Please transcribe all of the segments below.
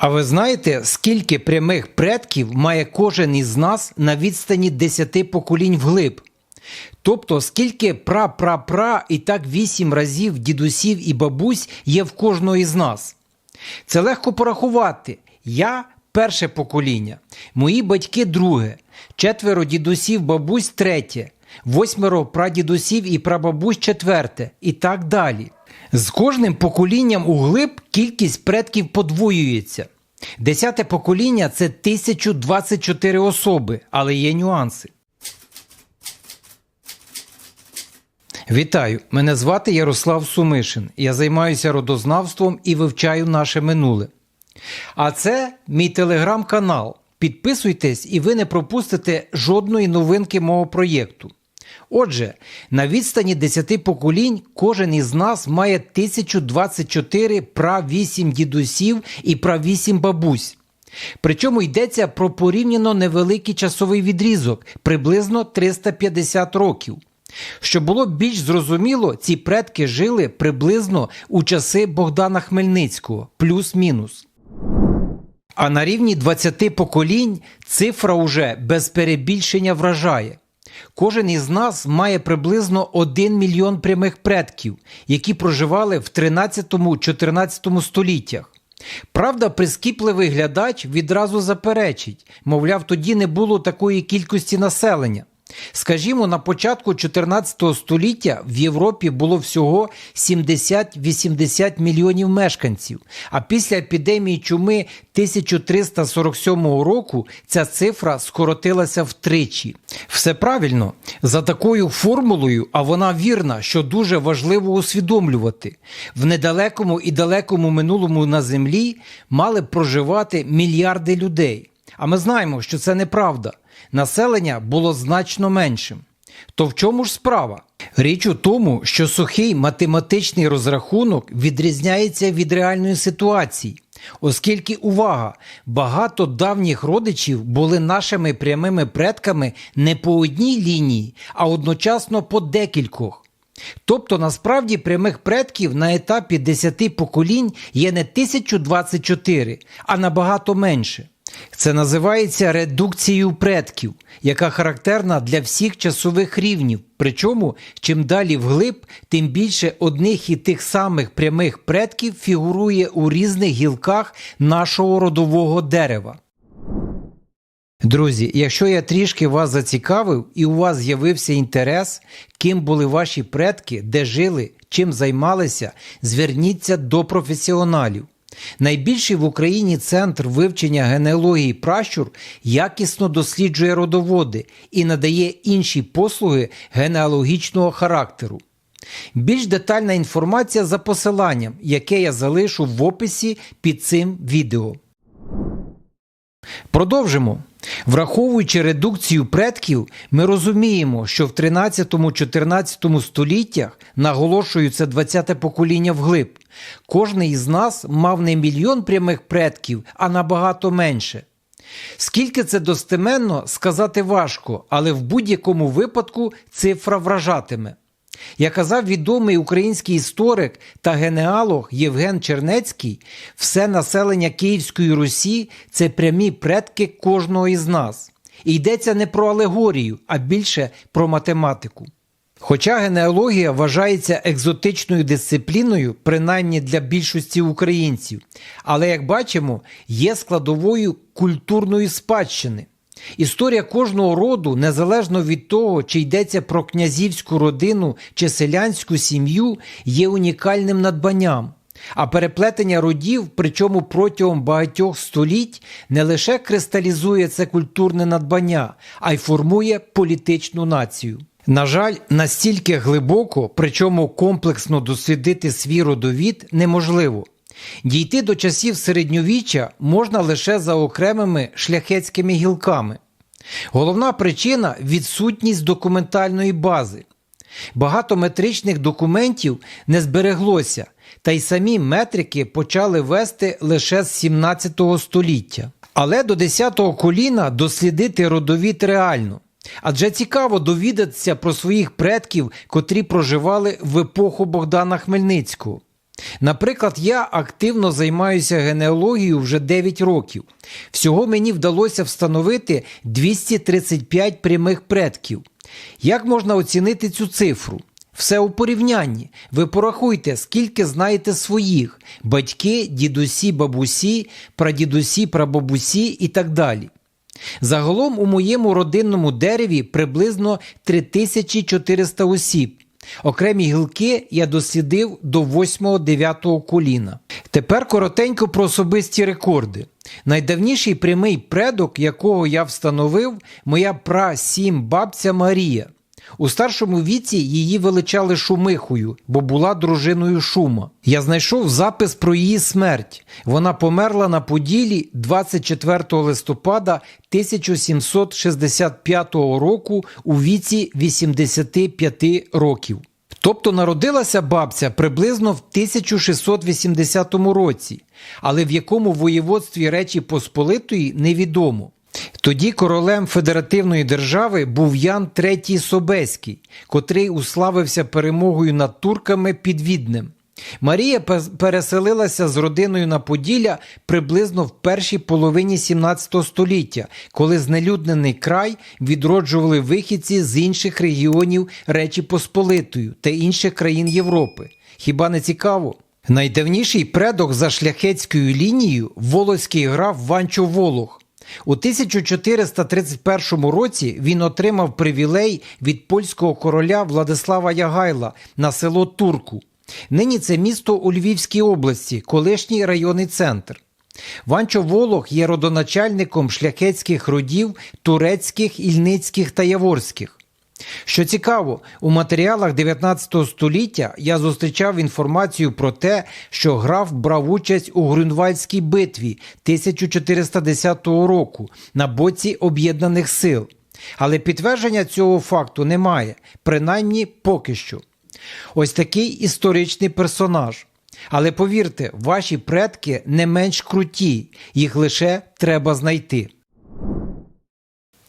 А ви знаєте, скільки прямих предків має кожен із нас на відстані 10 поколінь вглиб? Тобто, скільки пра-пра-пра і так вісім разів дідусів і бабусь є в кожного із нас? Це легко порахувати. Я перше покоління, мої батьки друге, четверо дідусів, бабусь третє, восьмеро прадідусів і прабабусь четверте, і так далі. З кожним поколінням углиб кількість предків подвоюється. Десяте покоління це 1024 особи, але є нюанси. Вітаю! Мене звати Ярослав Сумишин. Я займаюся родознавством і вивчаю наше минуле. А це мій телеграм-канал. Підписуйтесь, і ви не пропустите жодної новинки мого проєкту. Отже, на відстані 10 поколінь кожен із нас має 1024 пра 8 дідусів і пра 8 бабусь. Причому йдеться про порівняно невеликий часовий відрізок приблизно 350 років. Щоб було більш зрозуміло, ці предки жили приблизно у часи Богдана Хмельницького, плюс-мінус. А на рівні 20 поколінь цифра уже без перебільшення вражає. Кожен із нас має приблизно 1 мільйон прямих предків, які проживали в 13-14 століттях. Правда, прискіпливий глядач відразу заперечить, мовляв, тоді не було такої кількості населення. Скажімо, на початку 14 століття в Європі було всього 70-80 мільйонів мешканців, а після епідемії чуми 1347 року ця цифра скоротилася втричі. Все правильно, за такою формулою, а вона вірна, що дуже важливо усвідомлювати. В недалекому і далекому минулому на землі мали проживати мільярди людей. А ми знаємо, що це неправда. Населення було значно меншим. То в чому ж справа? Річ у тому, що сухий математичний розрахунок відрізняється від реальної ситуації, оскільки увага, багато давніх родичів були нашими прямими предками не по одній лінії, а одночасно по декількох. Тобто насправді прямих предків на етапі 10 поколінь є не 1024, а набагато менше. Це називається редукцією предків, яка характерна для всіх часових рівнів. Причому, чим далі вглиб, тим більше одних і тих самих прямих предків фігурує у різних гілках нашого родового дерева. Друзі, якщо я трішки вас зацікавив і у вас з'явився інтерес, ким були ваші предки, де жили, чим займалися, зверніться до професіоналів. Найбільший в Україні центр вивчення генеалогії пращур якісно досліджує родоводи і надає інші послуги генеалогічного характеру. Більш детальна інформація за посиланням, яке я залишу в описі під цим відео. Продовжимо. Враховуючи редукцію предків, ми розуміємо, що в 13-14 століттях, наголошую це 20-те покоління вглиб, кожний із нас мав не мільйон прямих предків, а набагато менше. Скільки це достеменно, сказати важко, але в будь-якому випадку цифра вражатиме. Як казав відомий український історик та генеалог Євген Чернецький, все населення Київської Русі це прямі предки кожного із нас. І йдеться не про алегорію, а більше про математику. Хоча генеалогія вважається екзотичною дисципліною, принаймні для більшості українців, але, як бачимо, є складовою культурної спадщини. Історія кожного роду, незалежно від того, чи йдеться про князівську родину чи селянську сім'ю, є унікальним надбанням. А переплетення родів, причому протягом багатьох століть, не лише кристалізує це культурне надбання, а й формує політичну націю. На жаль, настільки глибоко, причому комплексно дослідити свій родовід неможливо. Дійти до часів середньовіччя можна лише за окремими шляхетськими гілками. Головна причина відсутність документальної бази. Багато метричних документів не збереглося, та й самі метрики почали вести лише з 17 століття. Але до 10-го коліна дослідити родовід реально. Адже цікаво довідатися про своїх предків, котрі проживали в епоху Богдана Хмельницького. Наприклад, я активно займаюся генеалогією вже 9 років. Всього мені вдалося встановити 235 прямих предків. Як можна оцінити цю цифру? Все у порівнянні. Ви порахуйте, скільки знаєте своїх батьки, дідусі, бабусі, прадідусі, прабабусі і так далі. Загалом у моєму родинному дереві приблизно 3400 осіб. Окремі гілки я дослідив до 8-9 коліна. Тепер коротенько про особисті рекорди. Найдавніший прямий предок, якого я встановив, моя прасім бабця Марія. У старшому віці її величали шумихою, бо була дружиною шума. Я знайшов запис про її смерть. Вона померла на Поділі 24 листопада 1765 року у віці 85 років. Тобто народилася бабця приблизно в 1680 році, але в якому воєводстві Речі Посполитої невідомо. Тоді королем федеративної держави був Ян III Собеський, котрий уславився перемогою над турками під Віднем. Марія переселилася з родиною на Поділля приблизно в першій половині 17 століття, коли знелюднений край відроджували вихідці з інших регіонів Речі Посполитою та інших країн Європи. Хіба не цікаво? Найдавніший предок за шляхетською лінією волоський граф Ванчо Волох. У 1431 році він отримав привілей від польського короля Владислава Ягайла на село Турку. Нині це місто у Львівській області, колишній районний центр. Ванчо Волох є родоначальником шляхетських родів турецьких, ільницьких та яворських. Що цікаво, у матеріалах 19 століття я зустрічав інформацію про те, що граф брав участь у Грюнвальдській битві 1410 року на боці об'єднаних сил. Але підтвердження цього факту немає, принаймні поки що. Ось такий історичний персонаж. Але повірте, ваші предки не менш круті, їх лише треба знайти.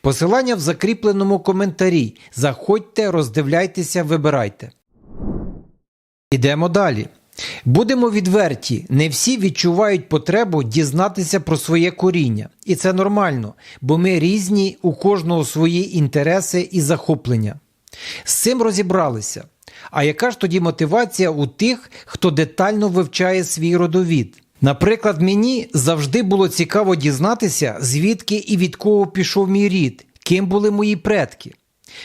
Посилання в закріпленому коментарі. Заходьте, роздивляйтеся, вибирайте. Ідемо далі. Будемо відверті, не всі відчувають потребу дізнатися про своє коріння. І це нормально, бо ми різні, у кожного свої інтереси і захоплення. З цим розібралися. А яка ж тоді мотивація у тих, хто детально вивчає свій родовід? Наприклад, мені завжди було цікаво дізнатися, звідки і від кого пішов мій рід, ким були мої предки.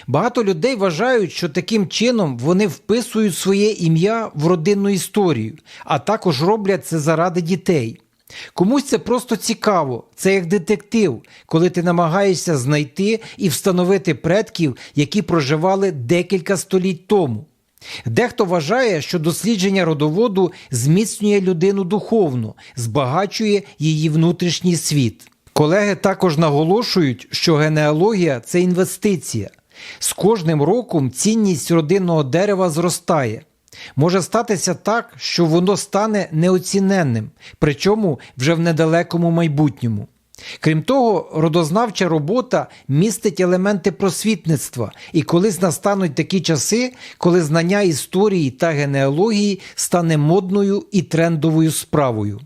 Багато людей вважають, що таким чином вони вписують своє ім'я в родинну історію, а також роблять це заради дітей. Комусь це просто цікаво, це як детектив, коли ти намагаєшся знайти і встановити предків, які проживали декілька століть тому. Дехто вважає, що дослідження родоводу зміцнює людину духовно, збагачує її внутрішній світ. Колеги також наголошують, що генеалогія це інвестиція. З кожним роком цінність родинного дерева зростає. Може статися так, що воно стане неоціненним, причому вже в недалекому майбутньому. Крім того, родознавча робота містить елементи просвітництва, і колись настануть такі часи, коли знання історії та генеалогії стане модною і трендовою справою.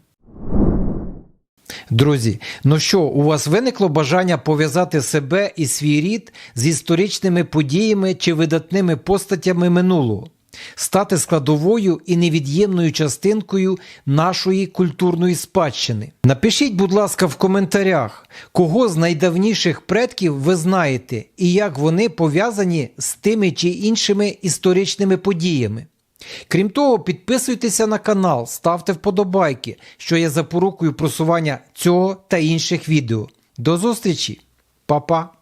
Друзі, ну що, у вас виникло бажання пов'язати себе і свій рід з історичними подіями чи видатними постатями минулого, стати складовою і невід'ємною частинкою нашої культурної спадщини? Напишіть, будь ласка, в коментарях, кого з найдавніших предків ви знаєте і як вони пов'язані з тими чи іншими історичними подіями. Крім того, підписуйтеся на канал, ставте вподобайки, що є запорукою просування цього та інших відео. До зустрічі, Па-па!